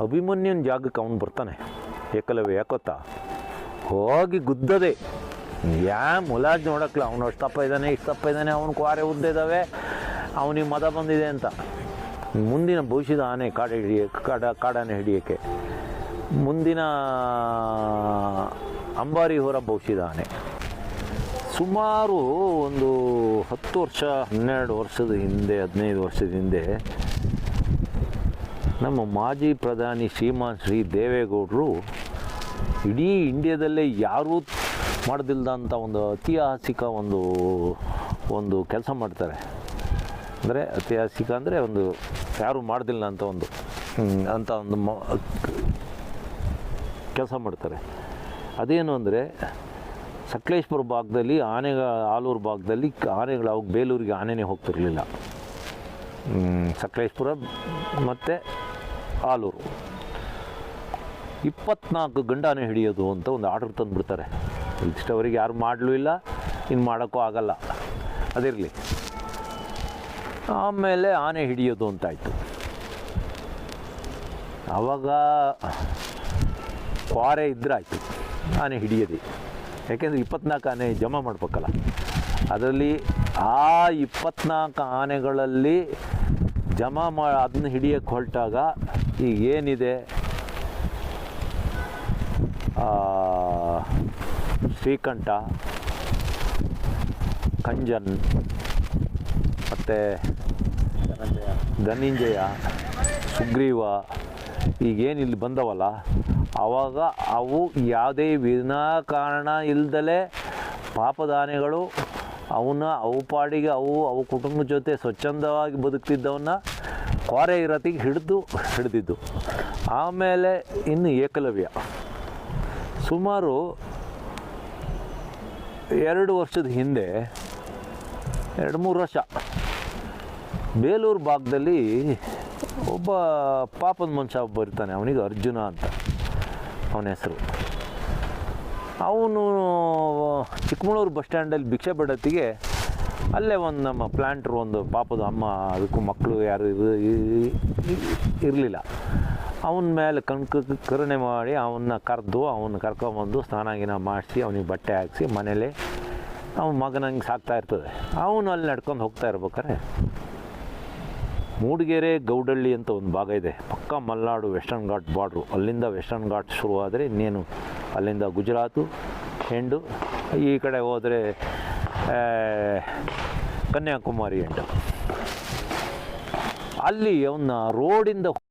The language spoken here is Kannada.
ಅಭಿಮನ್ಯನ ಜಾಗಕ್ಕೆ ಅವನು ಬರ್ತಾನೆ. ಏಕಲವ್ಯ ಯಾಕೊತ್ತಾ ಹೋಗಿ ಗುದ್ದದೆ. ಯಾ ಮುಲಾಜ್ ನೋಡಕ್ಲ, ಅವನು ಅಷ್ಟು ತಪ್ಪ ಇದ್ದಾನೆ ಇಷ್ಟು ತಪ್ಪ ಇದ್ದಾನೆ ಅವನು ಕ್ವಾರೆ ಇದ್ದಾವೆ ಅವನಿಗೆ ಮದ ಬಂದಿದೆ ಅಂತ. ಮುಂದಿನ ಭವಿಷ್ಯದ ಆನೆ ಕಾಡ ಹಿಡಿಯ, ಕಾಡ, ಕಾಡಾನೆ ಹಿಡಿಯೋಕ್ಕೆ. ಮುಂದಿನ ಅಂಬಾರಿ ಹೊರ ಭವಿಷ್ಯದ ಆನೆ. ಸುಮಾರು ಒಂದು ಹತ್ತು ವರ್ಷ, ಹನ್ನೆರಡು ವರ್ಷದ ಹಿಂದೆ, ಹದಿನೈದು ವರ್ಷದ ಹಿಂದೆ ನಮ್ಮ ಮಾಜಿ ಪ್ರಧಾನಿ ಶ್ರೀಮಾನ್ ಶ್ರೀ ದೇವೇಗೌಡರು ಇಡೀ ಇಂಡಿಯಾದಲ್ಲೇ ಯಾರೂ ಮಾಡ್ದಿಲ್ದಂಥ ಒಂದು ಐತಿಹಾಸಿಕ ಒಂದು ಒಂದು ಕೆಲಸ ಮಾಡ್ತಾರೆ. ಅಂದರೆ ಐತಿಹಾಸಿಕ ಅಂದರೆ ಒಂದು ಯಾರೂ ಮಾಡ್ದಿಲ್ಲ ಅಂತ ಒಂದು ಅಂತ ಒಂದು ಮ, ಕೆಲಸ ಮಾಡ್ತಾರೆ. ಅದೇನು ಅಂದರೆ ಸಕಲೇಶ್ಪುರ ಭಾಗದಲ್ಲಿ ಆನೆ, ಆಲೂರು ಭಾಗದಲ್ಲಿ ಆನೆಗಳು ಅವಾಗ ಬೇಲೂರಿಗೆ ಆನೆನೇ ಹೋಗ್ತಿರಲಿಲ್ಲ. ಸಕಲೇಶ್ಪುರ ಮತ್ತು ಆಲೂರು ಇಪ್ಪತ್ನಾಲ್ಕು ಗಂಡಾನೆ ಹಿಡಿಯೋದು ಅಂತ ಒಂದು ಆರ್ಡರ್ ತಂದುಬಿಡ್ತಾರೆ. ಇಷ್ಟವರೆಗೆ ಯಾರು ಮಾಡಲೂ ಇಲ್ಲ, ಇನ್ನು ಮಾಡೋಕ್ಕೂ ಆಗಲ್ಲ. ಅದಿರಲಿ. ಆಮೇಲೆ ಆನೆ ಹಿಡಿಯೋದು ಅಂತಾಯಿತು. ಆವಾಗ ಕ್ವಾರೆ ಆಯಿತು ಆನೆ ಹಿಡಿಯೋದು. ಯಾಕೆಂದರೆ ಇಪ್ಪತ್ನಾಲ್ಕು ಆನೆ ಜಮಾ ಮಾಡಬೇಕಲ್ಲ. ಅದರಲ್ಲಿ ಆ ಇಪ್ಪತ್ನಾಲ್ಕು ಆನೆಗಳಲ್ಲಿ ಜಮಾ ಮಾ, ಅದನ್ನ ಹಿಡಿಯೋಕ್ಕೆ ಹೊರಟಾಗ ಈಗ ಏನಿದೆ? ಶ್ರೀಕಂಠ, ಕಂಜನ್, ಮತ್ತು ಧನಂಜಯ, ಸುಗ್ರೀವ ಈಗೇನು ಇಲ್ಲಿ ಬಂದವಲ್ಲ ಆವಾಗ ಅವು ಯಾವುದೇ ವಿನಾಕಾರಣ ಇಲ್ದಲೇ ಪಾಪದಾನೆಗಳು, ಅವನ್ನ ಅವು ಪಾಡಿಗೆ ಅವು ಅವು ಕುಟುಂಬದ ಜೊತೆ ಸ್ವಚ್ಛಂದವಾಗಿ ಬದುಕ್ತಿದ್ದವನ್ನ ಕ್ವಾರೆ ಇರತಿಗೆ ಹಿಡಿದು ಹಿಡಿದಿದ್ದು. ಆಮೇಲೆ ಇನ್ನು ಏಕಲವ್ಯ. ಸುಮಾರು ಎರಡು ವರ್ಷದ ಹಿಂದೆ, ಎರಡು ಮೂರು ವರ್ಷ, ಬೇಲೂರು ಭಾಗದಲ್ಲಿ ಒಬ್ಬ ಪಾಪದ ಮನುಷ್ಯ ಒಬ್ಬ ಇರ್ತಾನೆ ಅವನಿಗೆ ಅರ್ಜುನ ಅಂತ, ಅವನ ಹೆಸರು. ಅವನು, ಚಿಕ್ಕಮಗಳೂರು ಬಸ್ ಸ್ಟ್ಯಾಂಡಲ್ಲಿ ಭಿಕ್ಷೆ ಬಿಡತ್ತಿಗೆ ಅಲ್ಲೇ ಒಂದು ನಮ್ಮ ಪ್ಲ್ಯಾಂಟ್ರು ಒಂದು ಪಾಪದ ಅಮ್ಮ, ಅದಕ್ಕೂ ಮಕ್ಕಳು ಯಾರು ಇರಲಿಲ್ಲ. ಅವನ ಮೇಲೆ ಕಣ್ಕ ಕರುಣೆ ಮಾಡಿ ಅವನ್ನ ಕರೆದು, ಅವನ್ನ ಕರ್ಕೊಂಬಂದು ಸ್ನಾನ ಗಿನ ಮಾಡಿಸಿ, ಅವನಿಗೆ ಬಟ್ಟೆ ಹಾಕಿಸಿ, ಮನೇಲಿ ಅವನ ಮಗನಂಗೆ ಸಾಕ್ತಾ ಇರ್ತದೆ. ಅವನು ಅಲ್ಲಿ ನಡ್ಕೊಂಡು ಹೋಗ್ತಾ ಇರ್ಬೇಕಾರೆ ಮೂಡಿಗೆರೆ ಗೌಡಳ್ಳಿ ಅಂತ ಒಂದು ಭಾಗ ಇದೆ. ಪಕ್ಕ ಮಲ್ನಾಡು ವೆಸ್ಟರ್ನ್ ಘಾಟ್ ಬಾರ್ಡ್ರು. ಅಲ್ಲಿಂದ ವೆಸ್ಟರ್ನ್ ಘಾಟ್ ಶುರುವಾದರೆ ಇನ್ನೇನು ಅಲ್ಲಿಂದ ಗುಜರಾತು ಹೆಂಡು ಈ ಕಡೆ ಹೋದರೆ ಕನ್ಯಾಕುಮಾರಿ ಹೆಂಡು ಅಲ್ಲಿ ಅವನ್ನ ರೋಡಿಂದ